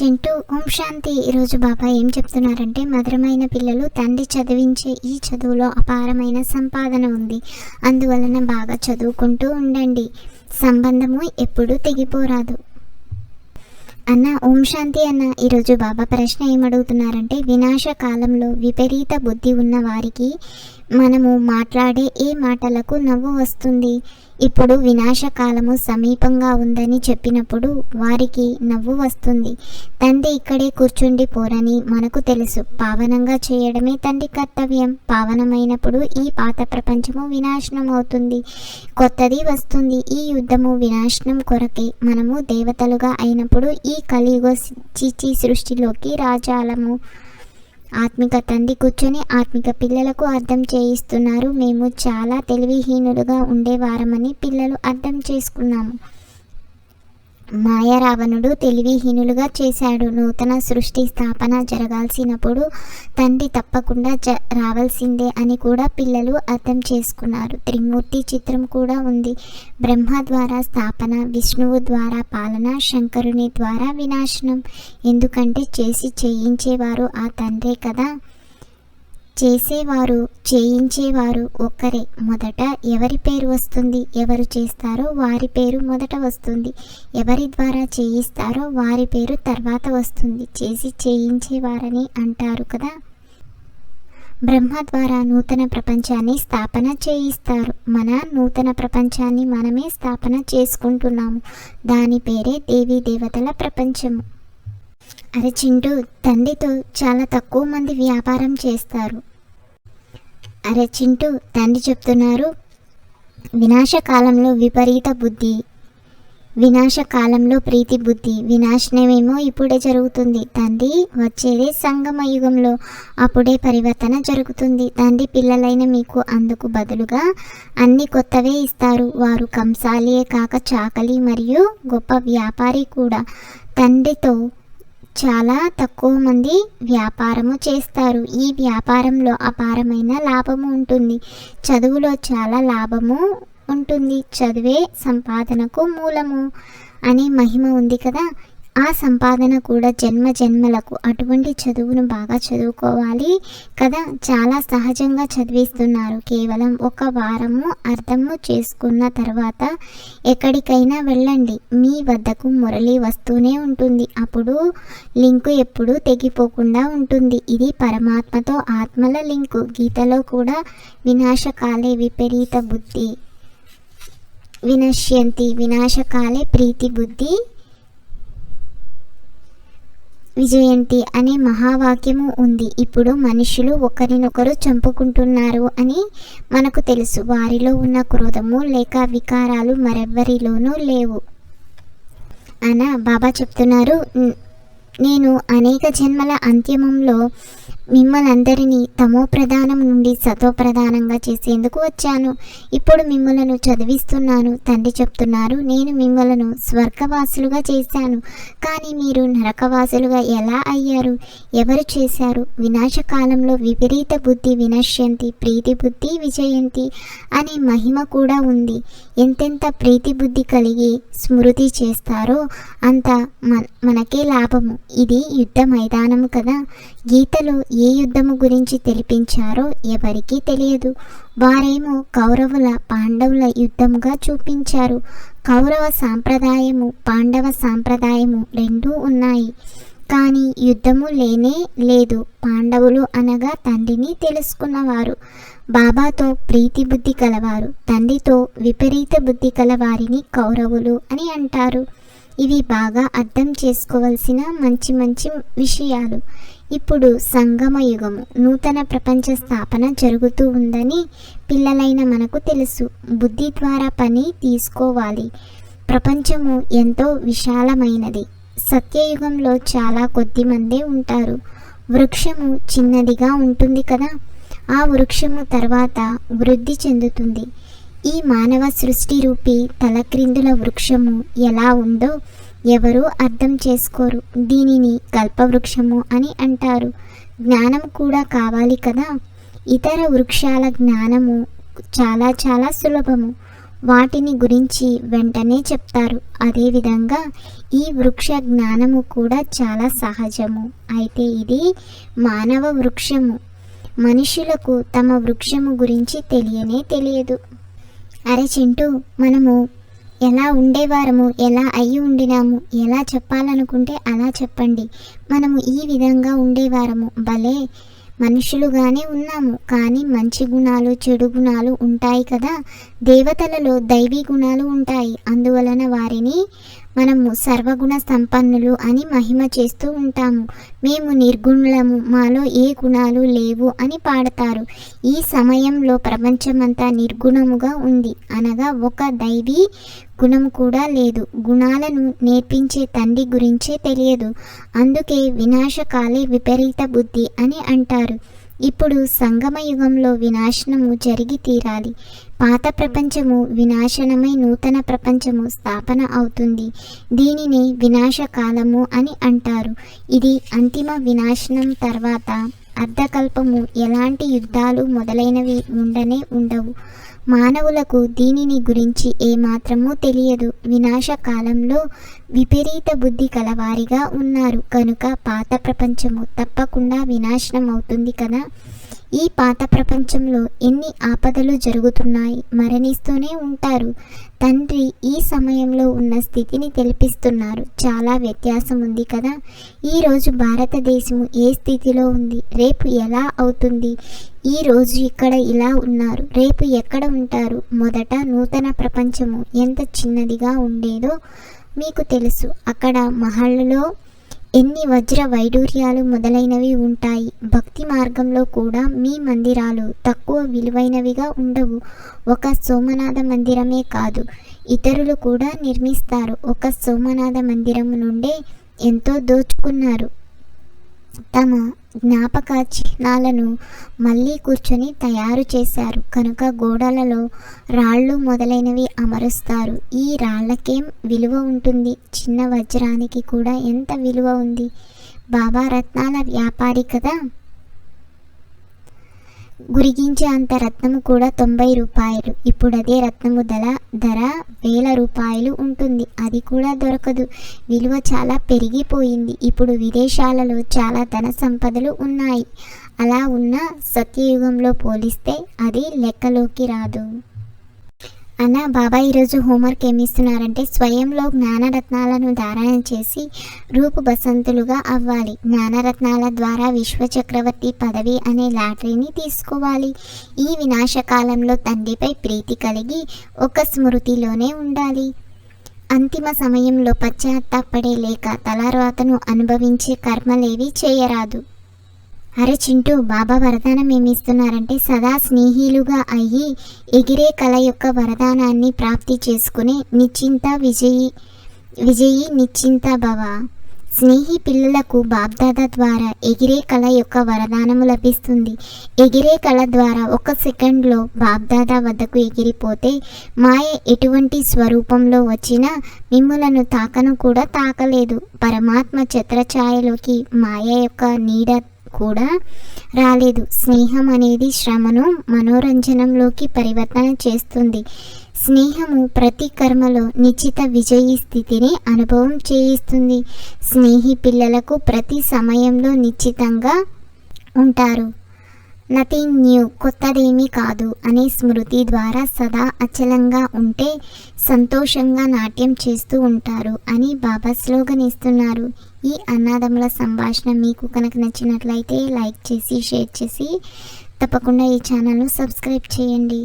చింటూ ఓం శాంతి. ఈరోజు బాబా ఏం చెప్తున్నారంటే మధురమైన పిల్లలు తండ్రి చదివించే ఈ చదువులో అపారమైన సంపాదన ఉంది. అందువలన బాగా చదువుకుంటూ ఉండండి. సంబంధము ఎప్పుడూ తెగిపోరాదు. అన్న ఓం శాంతి అన్న. ఈరోజు బాబా ప్రశ్న ఏమడుగుతున్నారంటే వినాశ కాలంలో విపరీత బుద్ధి ఉన్న వారికి మనము మాట్లాడే ఏ మాటలకు నవ్వు వస్తుంది? ఇప్పుడు వినాశకాలము సమీపంగా ఉందని చెప్పినప్పుడు వారికి నవ్వు వస్తుంది. తండ్రి ఇక్కడే కూర్చుండి పోరని మనకు తెలుసు. పావనంగా చేయడమే తండ్రి కర్తవ్యం. పావనమైనప్పుడు ఈ పాత ప్రపంచము వినాశనం అవుతుంది కొత్తది వస్తుంది. ఈ యుద్ధము వినాశనం కొరకే మనము దేవతలుగా అయినప్పుడు ఈ కలియుగ చిచి సృష్టిలోకి రాజాలము ఆత్మిక తండ్రి కూర్చొని ఆత్మిక పిల్లలకు అర్థం చేయిస్తున్నారు. మేము చాలా తెలివిహీనులుగా ఉండేవారమని పిల్లలు అర్థం చేసుకున్నాము. మాయారావణుడు తెలివిహీనులుగా చేశాడు. నూతన సృష్టి స్థాపన జరగాల్సినప్పుడు తండ్రి తప్పకుండా జ రావాల్సిందే అని కూడా పిల్లలు అర్థం చేసుకున్నారు. త్రిమూర్తి చిత్రం కూడా ఉంది. బ్రహ్మ ద్వారా స్థాపన విష్ణువు ద్వారా పాలన శంకరుని ద్వారా వినాశనం. ఎందుకంటే చేసి చేయించేవారు ఆ తండ్రే కదా. చేసేవారు చేయించేవారు ఒక్కరే. మొదట ఎవరి పేరు వస్తుంది ఎవరు చేస్తారో వారి పేరు మొదట వస్తుంది. ఎవరి ద్వారా చేయిస్తారో వారి పేరు తర్వాత వస్తుంది. చేసి చేయించేవారని అంటారు కదా? బ్రహ్మ ద్వారా నూతన ప్రపంచాన్ని స్థాపన చేయిస్తారు. మన నూతన ప్రపంచాన్ని మనమే స్థాపన చేసుకుంటున్నాము. దాని పేరే దేవీ దేవతల ప్రపంచము. అరే చింటూ తండ్రితో చాలా తక్కువ మంది వ్యాపారం చేస్తారు. అరే చింటూ తండ్రి చెప్తున్నారు వినాశకాలంలో విపరీత బుద్ధి. వినాశకాలంలో ప్రీతి బుద్ధి. వినాశనమేమో ఇప్పుడే జరుగుతుంది. తండ్రి వచ్చేదే సంగమ యుగంలో అప్పుడే పరివర్తన జరుగుతుంది. తండ్రి పిల్లలైన మీకు అందుకు బదులుగా అన్ని కొత్తవే ఇస్తారు. వారు కంసాలియే కాక చాకలి మరియు గొప్ప వ్యాపారి కూడా. తండ్రితో చాలా తక్కువ మంది వ్యాపారము చేస్తారు. ఈ వ్యాపారంలో అపారమైన లాభము ఉంటుంది. చదువులో చాలా లాభము ఉంటుంది. చదివే సంపాదనకు మూలము అనే మహిమ ఉంది కదా? ఆ సంపాదన కూడా జన్మ జన్మలకు అటువంటి చదువును బాగా చదువుకోవాలి కదా? చాలా సహజంగా చదివిస్తున్నారు. కేవలం ఒక వారము అర్థము చేసుకున్న తర్వాత ఎక్కడికైనా వెళ్ళండి. మీ వద్దకు మురళి వస్తూనే ఉంటుంది. అప్పుడు లింకు ఎప్పుడూ తెగిపోకుండా ఉంటుంది. ఇది పరమాత్మతో ఆత్మల లింకు. గీతలో కూడా వినాశకాలే విపరీత బుద్ధి. వినశ్యంతి. వినాశకాలే ప్రీతి బుద్ధి. విజయంతి అనే మహావాక్యము ఉంది. ఇప్పుడు మనుషులు ఒకరినొకరు చంపుకుంటున్నారు అని మనకు తెలుసు. వారిలో ఉన్న క్రోధము లేక వికారాలు మరెవ్వరిలోనూ లేవు. అన బాబా చెప్తున్నారు నేను అనేక జన్మల అంత్యమంలో మిమ్మల్ందరినీ తమో ప్రధానం నుండి సతో ప్రధానంగా చేసేందుకు వచ్చాను. ఇప్పుడు మిమ్మలను చదివిస్తున్నాను. తండ్రి చెప్తున్నారు నేను మిమ్మలను స్వర్గవాసులుగా చేశాను. కానీ మీరు నరకవాసులుగా ఎలా అయ్యారు? ఎవరు చేశారు? వినాశకాలంలో విపరీత బుద్ధి వినశ్యంతి ప్రీతి బుద్ధి విజయంతి అనే మహిమ కూడా ఉంది. ఎంతెంత ప్రీతి బుద్ధి కలిగి స్మృతి చేస్తారో అంత మన మనకే లాభము. ఇది యుద్ధ మైదానము కదా. గీతలో ఏ యుద్ధము గురించి తెలిపించారో ఎవరికీ తెలియదు. వారేమో కౌరవుల పాండవుల యుద్ధముగా చూపించారు. కౌరవ సాంప్రదాయము పాండవ సాంప్రదాయము రెండూ ఉన్నాయి. కానీ యుద్ధము లేనే లేదు పాండవులు అనగా తండ్రిని తెలుసుకున్నవారు. బాబాతో ప్రీతి బుద్ధి కలవారు తండ్రితో విపరీత బుద్ధి కలవారిని కౌరవులు అని అంటారు. ఇవి బాగా అర్థం చేసుకోవలసిన మంచి మంచి విషయాలు. ఇప్పుడు సంగమ యుగము. నూతన ప్రపంచ స్థాపన జరుగుతూ ఉందని పిల్లలైన మనకు తెలుసు. బుద్ధి ద్వారా పని తీసుకోవాలి. ప్రపంచము ఎంతో విశాలమైనది. సత్యయుగంలో చాలా కొద్ది మందే ఉంటారు. వృక్షము చిన్నదిగా ఉంటుంది కదా? ఆ వృక్షము తర్వాత వృద్ధి చెందుతుంది. ఈ మానవ సృష్టి రూపి తలక్రిందుల వృక్షము ఎలా ఉందో ఎవరూ అర్థం చేసుకోరు. దీనిని కల్పవృక్షము అని అంటారు. జ్ఞానం కూడా కావాలి కదా? ఇతర వృక్షాల జ్ఞానము చాలా చాలా సులభము. వాటిని గురించి వెంటనే చెప్తారు. అదేవిధంగా ఈ వృక్ష జ్ఞానము కూడా చాలా సహజము. అయితే ఇది మానవ వృక్షము. మనుషులకు తమ వృక్షము గురించి తెలియనే తెలియదు. అరే చింటూ మనము ఎలా ఉండేవారము ఎలా అయి ఉండినాము ఎలా చెప్పాలనుకుంటే అలా చెప్పండి. మనము ఈ విధంగా ఉండేవారము. భలే మనుషులుగానే ఉన్నాము కానీ మంచి గుణాలు చెడు గుణాలు ఉంటాయి కదా. దేవతలలో దైవీ గుణాలు ఉంటాయి. అందువలన వారిని మనము సర్వగుణ సంపన్నులు అని మహిమ చేస్తూ ఉంటాము. మేము నిర్గుణులము మాలో ఏ గుణాలు లేవు అని పాడతారు. ఈ సమయంలో ప్రపంచమంతా నిర్గుణముగా ఉంది. అనగా ఒక దైవీ గుణం కూడా లేదు. గుణాలను నేర్పించే తండ్రి గురించే తెలియదు. అందుకే వినాశకాలే విపరీత బుద్ధి అని అంటారు. ఇప్పుడు సంగమ యుగంలో వినాశనము జరిగి తీరాలి. పాత ప్రపంచము వినాశనమై నూతన ప్రపంచము స్థాపన అవుతుంది. దీనిని వినాశకాలము అని అంటారు. ఇది అంతిమ వినాశనం తర్వాత అర్ధకల్పము ఎలాంటి యుద్ధాలు మొదలైనవి ఉండనే ఉండవు. మానవులకు దీనిని గురించి ఏమాత్రమూ తెలియదు. వినాశకాలంలో విపరీత బుద్ధి కలవారిగా ఉన్నారు. కనుక పాత ప్రపంచము తప్పకుండా వినాశనం అవుతుంది కదా? ఈ పాత ప్రపంచంలో ఎన్ని ఆపదలు జరుగుతున్నాయి మరణిస్తూనే ఉంటారు. తండ్రి ఈ సమయంలో ఉన్న స్థితిని తెలిపిస్తున్నారు. చాలా వ్యత్యాసం ఉంది కదా? ఈరోజు భారతదేశము ఏ స్థితిలో ఉంది? రేపు ఎలా అవుతుంది? ఈ రోజు ఇక్కడ ఇలా ఉన్నారు. రేపు ఎక్కడ ఉంటారు? మొదట నూతన ప్రపంచము ఎంత చిన్నదిగా ఉండేదో మీకు తెలుసు. అక్కడ మహళ్ళలో ఎన్ని వజ్ర వైడూర్యాలు మొదలైనవి ఉంటాయి? భక్తి మార్గంలో కూడా మీ మందిరాలు తక్కువ విలువైనవిగా ఉండవు. ఒక సోమనాథ మందిరమే కాదు ఇతరులు కూడా నిర్మిస్తారు. ఒక సోమనాథ మందిరం నుండే ఎంతో దోచుకున్నారు. తమ జ్ఞాపక చిహ్నాలను మళ్ళీ కూర్చొని తయారు చేశారు. కనుక గోడలలో రాళ్ళు మొదలైనవి అమరుస్తారు. ఈ రాళ్ళకేం విలువ ఉంటుంది? చిన్న వజ్రానికి కూడా ఎంత విలువ ఉంది? బాబా రత్నాల వ్యాపారి కదా! గురిగించే అంత రత్నము కూడా తొంభై రూపాయలు. ఇప్పుడు అదే రత్నము ధర ధర వేల రూపాయలు ఉంటుంది. అది కూడా దొరకదు. విలువ చాలా పెరిగిపోయింది. ఇప్పుడు విదేశాలలో చాలా ధన సంపదలు ఉన్నాయి. అలా ఉన్న సత్యయుగంలో పోలిస్తే అది లెక్కలోకి రాదు. అన్న బాబా ఈరోజు హోంవర్క్ ఏమిస్తున్నారంటే స్వయంలో జ్ఞానరత్నాలను ధారణ చేసి రూపు బసంతులుగా అవ్వాలి. జ్ఞానరత్నాల ద్వారా విశ్వచక్రవర్తి పదవి అనే లాటరీని తీసుకోవాలి. ఈ వినాశకాలంలో తండ్రిపై ప్రీతి కలిగి ఒక స్మృతిలోనే ఉండాలి. అంతిమ సమయంలో పశ్చాత్తాపడే లేక తలరాతను అనుభవించే కర్మలేవి చేయరాదు. అరే చింటూ బాబా వరదానం ఏమిస్తున్నారంటే సదా స్నేహిలుగా అయ్యి ఎగిరే కళ యొక్క వరదానాన్ని ప్రాప్తి చేసుకుని నిశ్చింత విజయి విజయి నిశ్చింత భవ. స్నేహి పిల్లలకు బాబ్దాదా ద్వారా ఎగిరే కళ యొక్క వరదానము లభిస్తుంది. ఎగిరే కళ ద్వారా ఒక సెకండ్లో బాబ్దాదా వద్దకు ఎగిరిపోతే మాయ ఎటువంటి స్వరూపంలో వచ్చినా మిమ్ములను తాకను కూడా తాకలేదు. పరమాత్మ ఛత్రఛాయలోకి మాయ యొక్క నీడ కూడా రాలేదు. స్నేహం అనేది శ్రమను మనోరంజనంలోకి పరివర్తన చేస్తుంది. స్నేహము ప్రతి కర్మలో నిశ్చిత విజయీ స్థితిని అనుభవం చేయిస్తుంది. స్నేహి పిల్లలకు ప్రతి సమయంలో నిశ్చితంగా ఉంటారు. నథింగ్ న్యూ కొత్తదేమీ కాదు అనే స్మృతి ద్వారా సదా అచలంగా ఉంటే సంతోషంగా నాట్యం చేస్తూ ఉంటారు అని బాబా స్లోగన్ ఇస్తున్నారు ఈ అన్నాదముల సంభాషణ మీకు కనుక నచ్చినట్లయితే లైక్ చేసి షేర్ చేసి తప్పకుండా ఈ ఛానల్ను సబ్స్క్రైబ్ చేయండి.